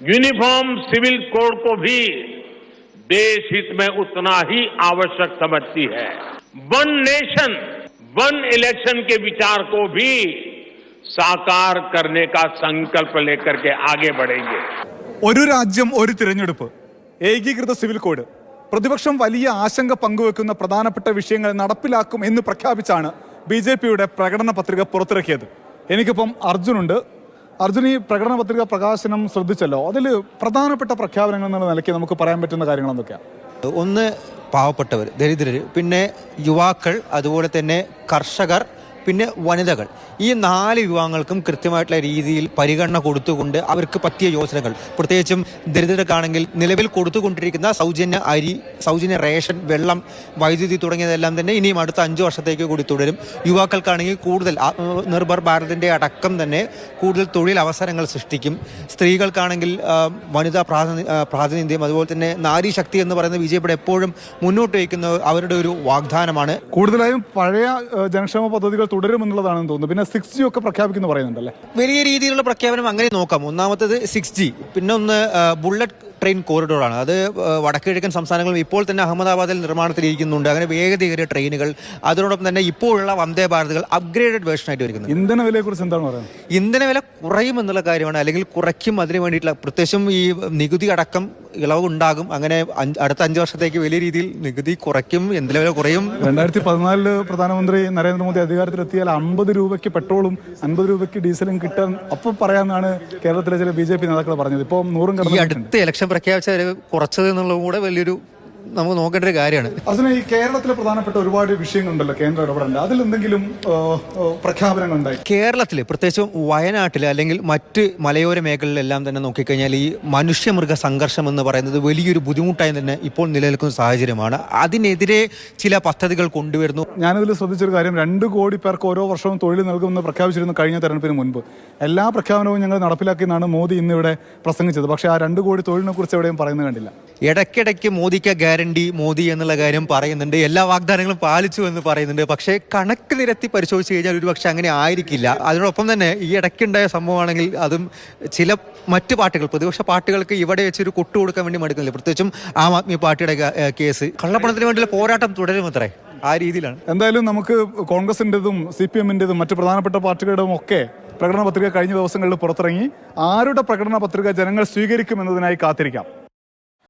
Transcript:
Uniform civil code को भी देश हित में उतना ही आवश्यक समझती है वन नेशन वन इलेक्शन के विचार को भी साकार करने का संकल्प लेकर के आगे बढ़ेंगे ഒരു രാജ്യം ഒരു തിരഞ്ഞെടുപ്പ് ഏകീകൃത സിവിൽ കോഡ് പ്രതിപക്ഷം വലിയ ആശങ്ക പങ്കുവെക്കുന്ന പ്രധാനപ്പെട്ട വിഷയങ്ങൾ നടപ്പിലാക്കും എന്ന് പ്രഖ്യാപിച്ചാണ് ബി ജെ പിയുടെ പ്രകടന പത്രിക പുറത്തിറക്കിയത് എനിക്കിപ്പം അർജുനുണ്ട് അർജുൻ ഈ പ്രകടന പത്രിക പ്രകാശനം ശ്രദ്ധിച്ചല്ലോ? അതിൽ പ്രധാനപ്പെട്ട പ്രഖ്യാപനങ്ങൾ എന്നുള്ള നിലയ്ക്ക് നമുക്ക് പറയാൻ പറ്റുന്ന കാര്യങ്ങൾ എന്തൊക്കെയാണ് ഒന്ന് പാവപ്പെട്ടവർ ദരിദ്രർ പിന്നെ യുവാക്കൾ അതുപോലെ തന്നെ കർഷകർ പിന്നെ വനിതകൾ. ഈ നാല് വിഭാഗങ്ങൾക്കും കൃത്യമായിട്ടുള്ള രീതിയിൽ പരിഗണന കൊടുത്തുകൊണ്ട് അവർക്ക് പറ്റിയ യോജനകൾ. പ്രത്യേകിച്ചും ദരിദ്രർക്കാണെങ്കിൽ നിലവിൽ കൊടുത്തുകൊണ്ടിരിക്കുന്ന സൗജന്യ അരി സൗജന്യ റേഷൻ വെള്ളം വൈദ്യുതി തുടങ്ങിയതെല്ലാം തന്നെ ഇനിയും അടുത്ത അഞ്ച് വർഷത്തേക്ക് കൂടി തുടരും. യുവാക്കൾക്കാണെങ്കിൽ കൂടുതൽ നിർഭർ ഭാരതിന്റെ അടക്കം തന്നെ കൂടുതൽ തൊഴിൽ അവസരങ്ങൾ സൃഷ്ടിക്കും. സ്ത്രീകൾക്കാണെങ്കിൽ വനിതാ പ്രാതിനിധ്യം അതുപോലെ തന്നെ നാരി ശക്തി എന്ന് പറയുന്ന വിജയപ്പെടെ എപ്പോഴും മുന്നോട്ട് വയ്ക്കുന്ന അവരുടെ ഒരു വാഗ്ദാനമാണ്. കൂടുതലായും പഴയ ജനക്ഷേമ പദ്ധതികൾ തുടരുമെന്നുള്ളതാണെന്ന് തോന്നുന്നു. പിന്നെ സിക്സ് ജി ഒക്കെ പ്രഖ്യാപിക്കുന്നു പറയുന്നുണ്ടല്ലേ? വലിയ രീതിയിലുള്ള പ്രഖ്യാപനം അങ്ങനെ നോക്കാം. ഒന്നാമത്തത് സിക്സ് ജി പിന്നെ ഒന്ന് ബുള്ളറ്റ് ട്രെയിൻ കോറിഡോറാണ് അത് വടക്ക് കിഴക്കൻ സംസ്ഥാനങ്ങളും ഇപ്പോൾ തന്നെ അഹമ്മദാബാദിൽ നിർമ്മാണത്തിലിരിക്കുന്നുണ്ട് അങ്ങനെ വേഗതയേറിയ ട്രെയിനുകൾ അതിനോടൊപ്പം തന്നെ ഇപ്പോഴുള്ള വന്ദേ ഭാരതുകൾ അപ്ഗ്രേഡഡ് വേർഷനായിട്ട് വരുന്നത് ഇന്ധന വിലയെ കുറിച്ച് എന്താണ് പറയുന്നത്? ഇന്ധന വില കുറയും എന്നുള്ള കാര്യമാണ്. അല്ലെങ്കിൽ കുറയ്ക്കും. അതിന് വേണ്ടിയിട്ടുള്ള പ്രത്യേകിച്ചും ഈ നികുതി അടക്കം ഇളവ് ഉണ്ടാകും. അങ്ങനെ അടുത്ത അഞ്ച് വർഷത്തേക്ക് വലിയ രീതിയിൽ നികുതി കുറയ്ക്കും എന്തിലെ വില കുറയും? രണ്ടായിരത്തി പതിനാലിൽ പ്രധാനമന്ത്രി നരേന്ദ്രമോദി അധികാരത്തിലെത്തിയാൽ അമ്പത് രൂപയ്ക്ക് പെട്രോളും അൻപത് രൂപയ്ക്ക് ഡീസലും കിട്ടാൻ അപ്പം പറയാമെന്നാണ് കേരളത്തിലെ ചില ബി ജെ പി നേതാക്കൾ പറഞ്ഞത്. ഇപ്പോൾ നൂറും ഈ കടന്നു അടുത്ത ഇലക്ഷൻ പ്രഖ്യാപിച്ച കുറച്ചത് എന്നുള്ളത് കൂടെ വലിയൊരു നമുക്ക് നോക്കേണ്ട ഒരു കാര്യമാണ്. അതിന് ഈ കേരളത്തിലെ പ്രധാനപ്പെട്ട ഒരുപാട് വിഷയങ്ങളുണ്ടല്ലോ കേന്ദ്ര ഇടപെടേണ്ട അതിൽ എന്തെങ്കിലും പ്രഖ്യാപനങ്ങൾ ഉണ്ടായി കേരളത്തിൽ പ്രത്യേകിച്ചും വയനാട്ടിൽ അല്ലെങ്കിൽ മറ്റ് മലയോര മേഖലകളിലെല്ലാം തന്നെ നോക്കിക്കഴിഞ്ഞാൽ ഈ മനുഷ്യമൃഗ സംഘർഷം എന്ന് പറയുന്നത് വലിയൊരു ബുദ്ധിമുട്ടായി തന്നെ ഇപ്പോൾ നിലനിൽക്കുന്ന സാഹചര്യമാണ്. അതിനെതിരെ ചില പദ്ധതികൾ കൊണ്ടുവരുന്നു. ഞാനിതിൽ ശ്രദ്ധിച്ചൊരു കാര്യം രണ്ട് കോടി പേർക്ക് ഓരോ വർഷവും തൊഴിൽ നൽകുമെന്ന് പ്രഖ്യാപിച്ചിരുന്നു കഴിഞ്ഞ തെരഞ്ഞെടുപ്പിന് മുൻപ്. എല്ലാ പ്രഖ്യാപനവും ഞങ്ങൾ നടപ്പിലാക്കിയെന്നാണ് മോദി ഇന്ന് ഇവിടെ പ്രസംഗിച്ചത്. പക്ഷേ ആ രണ്ട് കോടി തൊഴിലിനെ കുറിച്ച് എവിടെയും പറയുന്നത് കണ്ടില്ല. ഇടയ്ക്കിടയ്ക്ക് മോദിക്ക് ഗ്യാരണ്ടി മോദി എന്നുള്ള കാര്യം പറയുന്നുണ്ട്. എല്ലാ വാഗ്ദാനങ്ങളും പാലിച്ചു എന്ന് പറയുന്നുണ്ട്. പക്ഷേ കണക്ക് നിരത്തി പരിശോധിച്ച് കഴിഞ്ഞാൽ ഒരു പക്ഷേ അങ്ങനെ ആയിരിക്കില്ല. അതിനോടൊപ്പം തന്നെ ഈ ഇടയ്ക്കുണ്ടായ സംഭവമാണെങ്കിൽ അതും ചില മറ്റ് പാർട്ടികൾ പ്രതിപക്ഷ പാർട്ടികൾക്ക് ഇവിടെ വെച്ചൊരു കൊട്ടു കൊടുക്കാൻ വേണ്ടി മടുക്കുന്നില്ല. പ്രത്യേകിച്ചും ആം ആദ്മി പാർട്ടിയുടെ കേസ്. കള്ളപ്പണത്തിന് വേണ്ടിയുള്ള പോരാട്ടം തുടരുമത്രേ. ആ രീതിയിലാണ്. എന്തായാലും നമുക്ക് കോൺഗ്രസിന്റെതും സി പി എമ്മിന്റെതും മറ്റ് പ്രധാനപ്പെട്ട പാർട്ടികളുടെയും ഒക്കെ പ്രകടന പത്രിക കഴിഞ്ഞ ദിവസങ്ങളിൽ പുറത്തിറങ്ങി. ആരുടെ പ്രകടന പത്രിക ജനങ്ങൾ സ്വീകരിക്കുമെന്നതിനായി കാത്തിരിക്കാം.